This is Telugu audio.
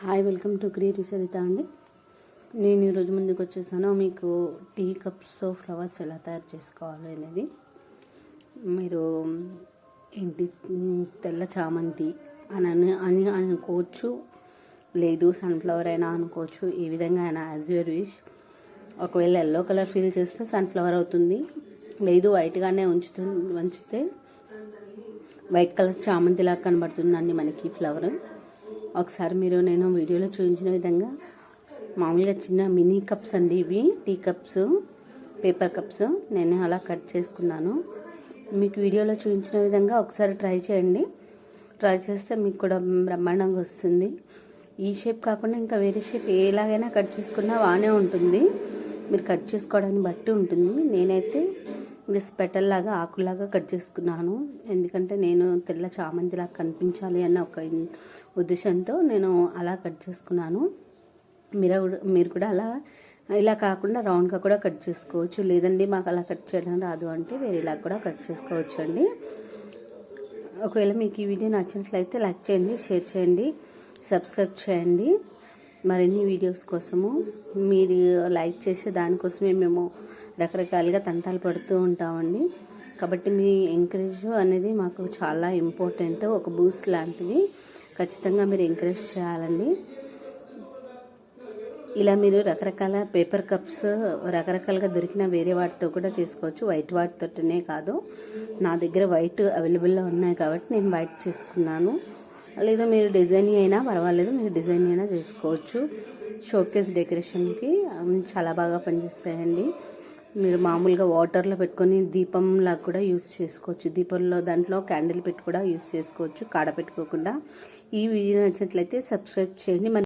Hi welcome to creative Saritha అండి. నేను ఈరోజు ముందుకు వచ్చేసాను. మీకు టీ కప్స్తో ఫ్లవర్స్ ఎలా తయారు చేసుకోవాలి అనేది. మీరు ఏంటి తెల్ల చామంతి అని అని అని అనుకోవచ్చు. లేదు సన్ఫ్లవర్ అయినా అనుకోవచ్చు. ఏ విధంగా అయినా యాజ్ యువర్ విష్. ఒకవేళ ఎల్లో కలర్ ఫీల్ చేస్తే సన్ఫ్లవర్ అవుతుంది. లేదు వైట్గానే ఉంచుతుంది ఉంచితే వైట్ కలర్ చామంతిలా కనబడుతుందండి మనకి ఫ్లవర్. ఒకసారి మీరు నేను వీడియోలో చూపించిన విధంగా మామూలుగా చిన్న మినీ కప్స్ అండి ఇవి. టీ కప్స్ పేపర్ కప్స్ నేను అలా కట్ చేసుకున్నాను. మీకు వీడియోలో చూపించిన విధంగా ఒకసారి ట్రై చేయండి. ట్రై చేస్తే మీకు కూడా బ్రహ్మాండంగా వస్తుంది. ఈ షేప్ కాకుండా ఇంకా వేరే షేప్ ఎలాగైనా కట్ చేసుకున్నా బాగానే ఉంటుంది. మీరు కట్ చేసుకోవడాన్ని బట్టి ఉంటుంది. నేనైతే జస్ట్ పెటల్ ఆకులాగా కట్ చేసుకున్నాను. ఎందుకంటే నేను తెల్ల చామంతిలాగా కనిపించాలి అన్న ఒక ఉద్దేశంతో నేను అలా కట్ చేసుకున్నాను. మీరు కూడా- మీరు కూడా అలా ఇలా కాకుండా రౌండ్గా కూడా కట్ చేసుకోవచ్చు. లేదండి మాకు అలా కట్ చేయడం రాదు అంటే వేరే ఇలా కూడా కట్ చేసుకోవచ్చు అండి ఒకవేళ మీకు ఈ వీడియో నచ్చినట్లయితే లైక్ చేయండి షేర్ చేయండి సబ్స్క్రైబ్ చేయండి. మరిన్ని వీడియోస్ కోసము మీరు లైక్ చేసే దానికోసమే మేము రకరకాలుగా తంటాలు పడుతూ ఉంటామండి. కాబట్టి మీ ఎంకరేజ్ అనేది మాకు చాలా ఇంపార్టెంట్ ఒక బూస్ట్ లాంటిది. ఖచ్చితంగా మీరు ఎంకరేజ్ చేయాలండి. ఇలా మీరు రకరకాల పేపర్ కప్స్ రకరకాలుగా దొరికిన వేరే వాటితో కూడా చేసుకోవచ్చు. వైట్ వాటితోనే కాదు. నా దగ్గర వైట్ అవైలబుల్లో ఉన్నాయి కాబట్టి నేను వైట్ చేసుకున్నాను. లేదా మీరు డిజైన్ అయినా పర్వాలేదు మీరు డిజైన్ అయినా చేసుకోవచ్చు. షోకేస్ డెకరేషన్కి చాలా బాగా పనిచేస్తాయండి. మీరు మామూలుగా వాటర్లో పెట్టుకొని దీపంలా కూడా యూస్ చేసుకోవచ్చు. దీపంలో దాంట్లో క్యాండిల్ పెట్టి కూడా యూస్ చేసుకోవచ్చు కాడ పెట్టుకోకుండా ఈ వీడియో నచ్చినట్లయితే సబ్స్క్రైబ్ చేయండి.